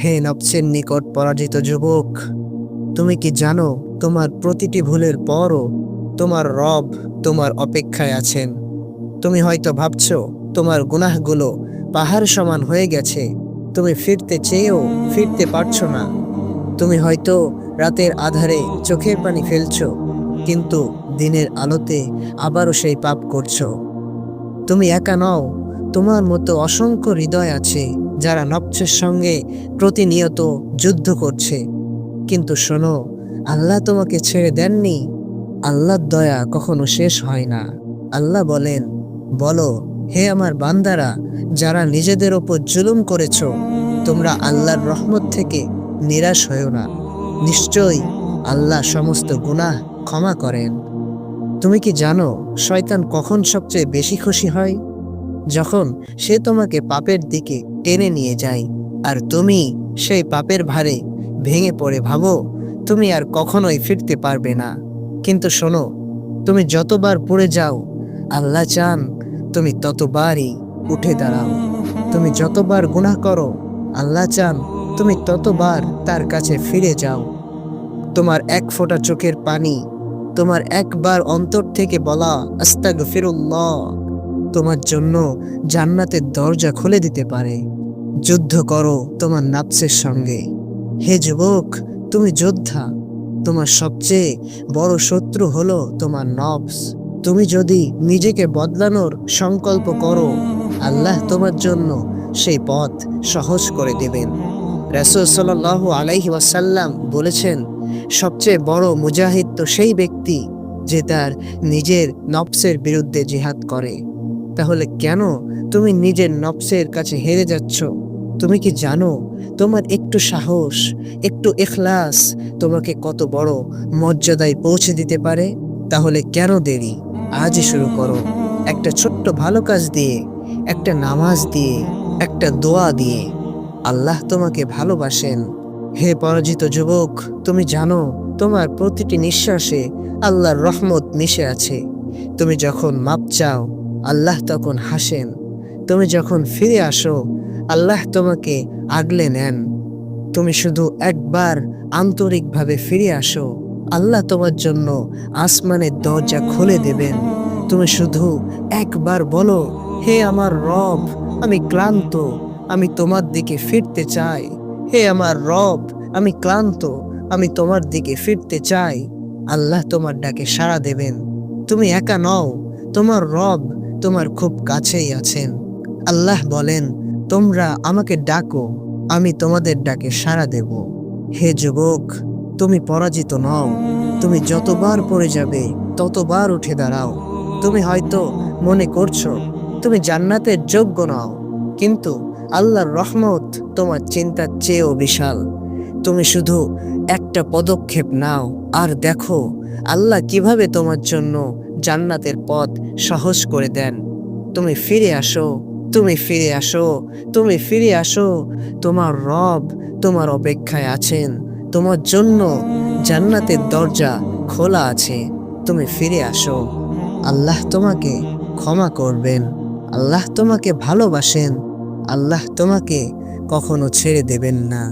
হে নবসের নিকট পরাজিত যুবক, তুমি কি জানো তোমার প্রতিটি ভুলের পরও তোমার রব তোমার অপেক্ষায় আছেন? তুমি হয়তো ভাবছ তোমার গুনাহগুলো পাহাড় সমান হয়ে গেছে, তুমি ফিরতে চেয়েও ফিরতে পারছ না। তুমি হয়তো রাতের আধারে চোখের পানি ফেলছ, কিন্তু দিনের আলোতে আবারও সেই পাপ করছ। তুমি একা নও তোমার মতো অসংখ্য হৃদয় আছে যারা নবছের সঙ্গে প্রতিনিয়ত যুদ্ধ করছে। কিন্তু শোনো, আল্লাহ তোমাকে ছেড়ে দেননি। আল্লাহর দয়া কখনো শেষ হয় না। আল্লাহ বলেন, বলো, হে আমার বান্দারা, যারা নিজেদের ওপর জুলুম করেছ, তোমরা আল্লাহর রহমত থেকে নিরাশ হয়েও না। নিশ্চয়ই আল্লাহ সমস্ত গুনাহ ক্ষমা করেন। তুমি কি জানো, শয়তান কখন সবচেয়ে বেশি খুশি হয়? যখন সে তোমাকে পাপের দিকে টেনে নিয়ে যায়, আর তুমি সেই পাপের ভারে ভেঙে পড়ে ভাবো, তুমি আর কখনোই ফিরতে পারবে না। কিন্তু শোনো, তুমি যতবার পড়ে যাও, আল্লাহ চান তুমি ততবারই উঠে দাঁড়াও। তুমি যতবার গুনাহ করো, আল্লাহ চান তুমি ততবার তার কাছে ফিরে যাও। তোমার এক ফোঁটা চোখের পানি, তোমার একবার অন্তর থেকে বলা আস্তাগ ফিরুল্লাহ তোমার জন্য জান্নাতের দরজা খুলে দিতে পারে। যুদ্ধ করো তোমার নাপসের সঙ্গে। হে যুবক, তুমি যোদ্ধা। তোমার সবচেয়ে বড় শত্রু হলো তোমার নবস তুমি যদি নিজেকে বদলানোর সংকল্প করো, আল্লাহ তোমার জন্য সেই পথ সহজ করে দেবেন। রাসূল সাল্লাল্লাহু আলাইহি ওয়াসাল্লাম বলেছেন, সবচেয়ে বড় মুজাহিদ তো সেই ব্যক্তি যে তার নিজের নবসের বিরুদ্ধে জিহাদ করে। তাহলে কেন তুমি নিজের নবসের কাছে হেরে যাচ্ছ? তুমি কি জানো তোমার একটু সাহস, একটু এখলাস তোমাকে কত বড় মর্যাদায় পৌঁছে দিতে পারে? তাহলে কেন দেরি? আজই শুরু করো। একটা ছোট্ট ভালো কাজ দিয়ে, একটা নামাজ দিয়ে, একটা দোয়া দিয়ে। আল্লাহ তোমাকে ভালোবাসেন। হে পরাজিত যুবক, তুমি জানো তোমার প্রতিটি নিঃশ্বাসে আল্লাহর রহমত মিশে আছে। তুমি যখন মাপ চাও আল্লাহ তখন হাসেন, তুমি যখন ফিরে আসো, আল্লাহ তোমাকে আগলে নেন। তুমি শুধু একবার আন্তরিকভাবে ফিরে আসো। আল্লাহ তোমার জন্য আসমানের দরজা খুলে দেবেন। তুমি শুধু একবার বলো, হে আমার রব, আমি ক্লান্ত, আমি তোমার দিকে ফিরতে চাই। হে আমার রব, আমি ক্লান্ত, আমি তোমার দিকে ফিরতে চাই। আল্লাহ তোমার ডাকে সাড়া দেবেন। তুমি একা নও, তোমার রব তোমার খুব কাছেই আছেন। আল্লাহ বলেন, তোমরা আমাকে ডাকো, আমি তোমাদের ডাকে সাড়া দেব। হে যুবক, তুমি পরাজিত নও। তুমি যতবার পড়ে যাবে, ততবার উঠে দাঁড়াও। তুমি হয়তো মনে করছ, তুমি জান্নাতের যোগ্য নও। কিন্তু আল্লাহর রহমত তোমার চিন্তার চেয়েও বিশাল। তুমি শুধু একটা পদক্ষেপ নাও, আর দেখো, আল্লাহ কীভাবে তোমার জন্য জান্নাতের পথ সহজ করে দেন। তুমি ফিরে আসো, তুমি ফিরে আসো, তুমি ফিরে আসো। তোমার রব তোমার অপেক্ষায় আছেন, তোমার জন্য জান্নাতের দরজা খোলা আছে। তুমি ফিরে আসো, আল্লাহ তোমাকে ক্ষমা করবেন, আল্লাহ তোমাকে ভালোবাসেন, আল্লাহ তোমাকে কখনো ছেড়ে দেবেন না।